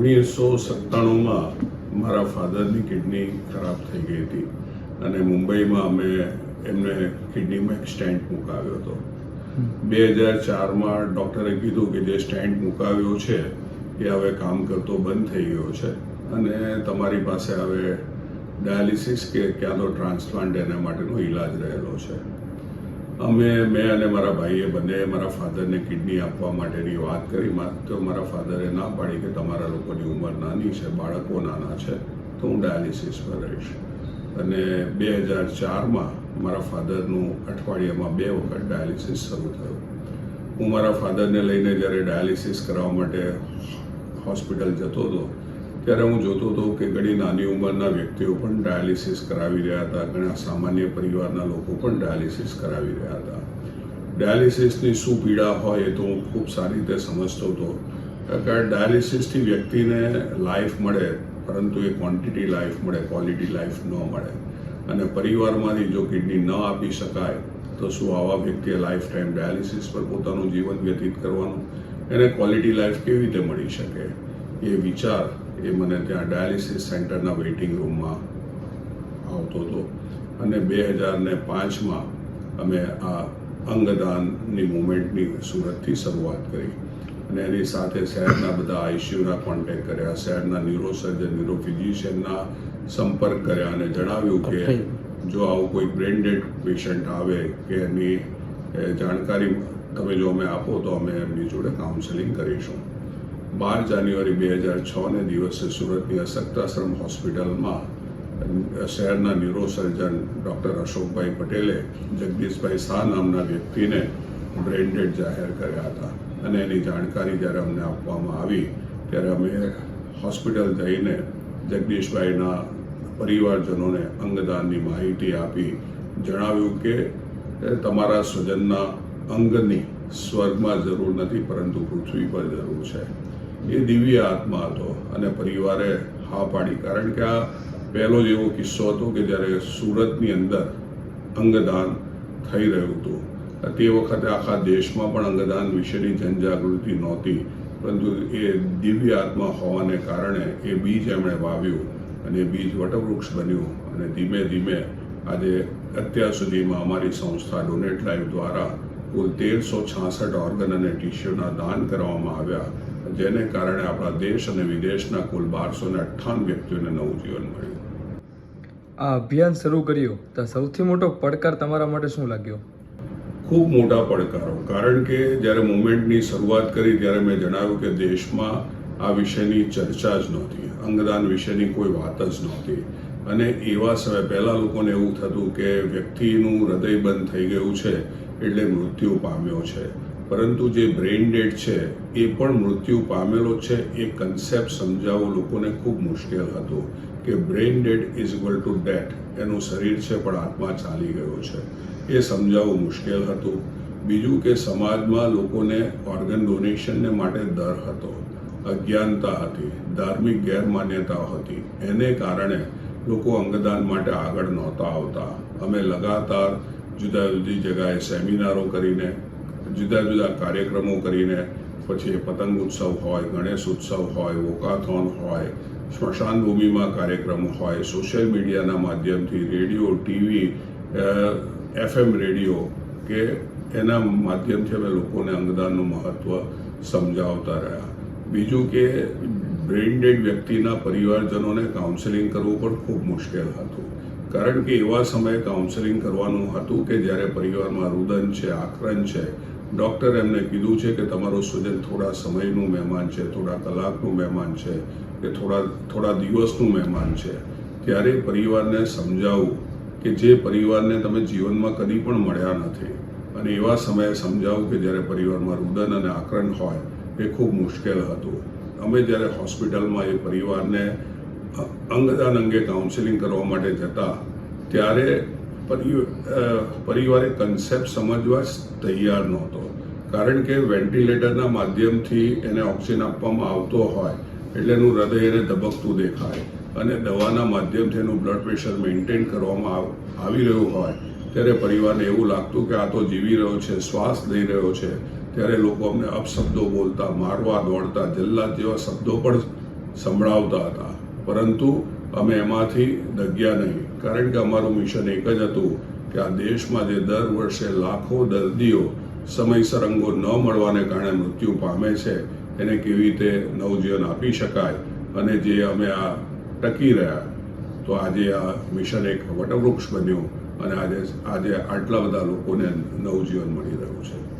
ઓગણીસો સત્તાણુંમાં મારા ફાધરની કિડની ખરાબ થઈ ગઈ હતી. અને મુંબઈમાં અમે એમને કિડનીમાં એક સ્ટેન્ટ મુકાવ્યો હતો. બે હજાર ચારમાં ડૉક્ટરે કીધું કે જે સ્ટેન્ટ મુકાવ્યો છે, એ હવે કામ કરતો બંધ થઈ ગયો છે. અને તમારી પાસે હવે ડાયાલિસિસ કે ક્યાં તો ટ્રાન્સપ્લાન્ટ એના માટેનો ઈલાજ રહેલો છે. અમે, મેં અને મારા ભાઈએ બંને મારા ફાધરને કિડની આપવા માટેની વાત કરી. તો મારા ફાધરે ના પાડી કે તમારા લોકોની ઉંમર નાની છે, બાળકો નાના છે, તો હું ડાયાલિસિસ પર રહીશ. અને બે હજાર ચારમાં મારા ફાધરનું અઠવાડિયામાં બે વખત ડાયાલિસિસ શરૂ થયું. હું મારા ફાધરને લઈને જ્યારે ડાયાલિસિસ કરાવવા માટે હોસ્પિટલ જતો હતો ત્યારે હું જોતો હતો કે ઘણી નાની ઉંમરના વ્યક્તિઓ પણ ડાયાલિસિસ કરાવી રહ્યા હતા. ઘણા સામાન્ય પરિવારના લોકો પણ ડાયાલિસિસ કરાવી રહ્યા હતા. ડાયાલિસિસની શું પીડા હોય એ તો હું ખૂબ સારી રીતે સમજતો હતો. કારણ ડાયાલિસિસથી વ્યક્તિને લાઈફ મળે, પરંતુ એ ક્વોન્ટિટી લાઈફ મળે, ક્વોલિટી લાઈફ ન મળે. અને પરિવારમાંથી જો કિડની ન આપી શકાય, તો શું આવા વ્યક્તિએ લાઈફ ટાઈમ ડાયાલિસિસ પર પોતાનું જીવન વ્યતીત કરવાનું? એને ક્વોલિટી લાઈફ કેવી રીતે મળી શકે? એ વિચાર એ મને ત્યાં ડાયાલિસિસ સેન્ટરના વેઇટિંગ રૂમમાં આવતો હતો. અને બે હજાર ને પાંચમાં અમે આ અંગદાનની મુવમેન્ટની સુરતથી શરૂઆત કરી. અને એની સાથે શહેરના બધા આઈસીયુના કોન્ટેક્ટ કર્યા. શહેરના ન્યુરોસર્જન ન્યુરોફિઝિશિયનના સંપર્ક કર્યા અને જણાવ્યું કે જો આવું કોઈ બ્રેન ડેડ પેશન્ટ આવે કે એની જાણકારી તમે જો અમે આપો તો અમે એમની જોડે કાઉન્સેલિંગ કરીશું. બાર જાન્યુઆરી બે હજાર છને દિવસે સુરતની અશક્તાશ્રમ હોસ્પિટલમાં શહેરના ન્યુરોસર્જન ડૉક્ટર અશોકભાઈ પટેલે જગદીશભાઈ શાહ નામના વ્યક્તિને બ્રેન ડેડ જાહેર કર્યા હતા. અને એની જાણકારી જ્યારે અમને આપવામાં આવી, ત્યારે અમે હોસ્પિટલ જઈને જગદીશભાઈના પરિવારજનોને અંગદાનની માહિતી આપી, જણાવ્યું કે તમારા સ્વજનના અંગની સ્વર્ગમાં જરૂર નથી, પરંતુ પૃથ્વી પર જરૂર છે. એ દિવ્ય આત્મા હતો અને પરિવારે હા પાડી. કારણ કે આ પહેલો જ એવો કિસ્સો હતો કે જ્યારે સુરતની અંદર અંગદાન થઈ રહ્યું હતું. તે વખતે આખા દેશમાં પણ અંગદાન વિશેની જનજાગૃતિ નહોતી. પરંતુ એ દિવ્ય આત્મા હોવાને કારણે એ બીજ એમણે વાવ્યું અને એ બીજ વટવૃક્ષ બન્યું. અને ધીમે ધીમે આજે અત્યાર સુધીમાં અમારી સંસ્થા ડોનેટ લાઈવ દ્વારા કુલ તેરસો છાસઠ ઓર્ગન અને ટીશ્યુના દાન કરવામાં આવ્યા. જેને કારણે આપણા દેશ અને વિદેશના કુલ બારસો ને અઠ્ઠાણું વ્યક્તિઓને નવું જીવન મળ્યું. આ અભિયાન શરૂ કર્યું તો સૌથી મોટો પડકાર તમારા માટે શું લાગ્યો? ખૂબ મોટા પડકારો. કારણ કે જ્યારે મુવમેન્ટની શરૂઆત કરી ત્યારે મેં જણાવ્યું કે દેશમાં આ વિષયની ચર્ચા જ નહોતી. અંગદાન વિશેની કોઈ વાત જ નહોતી. અને એવા સમય પહેલાં લોકોને એવું થતું કે વ્યક્તિનું હૃદય બંધ થઈ ગયું છે એટલે મૃત્યુ પામ્યો છે. પરંતુ જે બ્રેઇન ડેડ છે, એ પણ મૃત્યુ પામેલો છે, એ કન્સેપ્ટ સમજાવવો લોકોને ખૂબ મુશ્કેલ હતું કે brain dead is equal to death એનું શરીર છે, પણ આત્મા ચાલી ગયો છે. એ સમજાવવું મુશ્કેલ હતું. બીજું કે સમાજમાં લોકોને ઓર્ગન ડોનેશનને માટે ડર હતો. અજ્ઞાનતા હતી, ધાર્મિક ગેરમાન્યતા હતી. એને કારણે લોકો અંગદાન માટે આગળ નહોતા આવતા. અમે લગાતાર જુદા જુદી જગાએ સેમિનારો કરીને જુદા જુદા કાર્યક્રમો કરીને પછી પતંગ ઉત્સવ હોય, ગણેશ ઉત્સવ હોય, વોકાથોન હોય સ્મશાન ભૂમિમાં કાર્યક્રમ હોય, સોશિયલ મીડિયાના માધ્યમથી રેડિયો, ટીવી એફએમ રેડિયો કે એના માધ્યમથી અમે લોકોને અંગદાનનું મહત્ત્વ સમજાવતા રહ્યા. બીજું કે બ્રેઇન ડેડ વ્યક્તિના પરિવારજનોને કાઉન્સેલિંગ કરવું પણ ખૂબ મુશ્કેલ હતું. કારણ કે એવા સમયે કાઉન્સેલિંગ કરવાનું હતું કે જ્યારે પરિવારમાં રુદન છે આક્રંદ છે ડૉક્ટર એમને કીધું છે કે તમારું સ્વજન થોડા સમયનું મહેમાન છે, થોડા કલાકનું મહેમાન છે, કે થોડા થોડા દિવસનું મહેમાન છે. ત્યારે પરિવારને સમજાવવું કે જે પરિવારને તમે જીવનમાં કદી પણ મળ્યા નથી. અને એવા સમયે સમજાવું કે જ્યારે પરિવારમાં રુદન અને આક્રંદ હોય, એ ખૂબ મુશ્કેલ હતું. અમે જ્યારે હોસ્પિટલમાં એ પરિવારને અંગદાન અંગે કાઉન્સેલિંગ કરવા માટે જતા, ત્યારે પરિ- પરિવારે કન્સેપ્ટ સમજવા તૈયાર નહોતો. કારણ કે વેન્ટિલેટરના માધ્યમથી એને ઓક્સિજન આપવામાં આવતો હોય, એટલે એનું હૃદય એને ધબકતું દેખાય. અને દવાના માધ્યમથી એનું બ્લડ પ્રેશર મેન્ટેન કરવામાં આવી રહ્યું હોય, ત્યારે પરિવારને એવું લાગતું કે આ તો જીવી રહ્યો છે, શ્વાસ લઈ રહ્યો છે. ત્યારે લોકો અમને અપશબ્દો બોલતા, મારવા દોડતા, જલ્લાદ જેવા શબ્દો પણ સંભળાવતા હતા. પરંતુ અમે એમાંથી દગ્યા નહીં. કારણ કે અમારું મિશન એક જ હતું કે આ દેશમાં જે દર વર્ષે લાખો દર્દીઓ સમયસર અંગો ન મળવાને કારણે મૃત્યુ પામે છે, એને કેવી રીતે નવજીવન આપી શકાય અને જે અમે આ ટકી રહ્યા, તો આજે આ મિશન એક વટવૃક્ષ બન્યું અને આજે આજે આટલા બધા લોકોને નવજીવન મળી રહ્યું છે.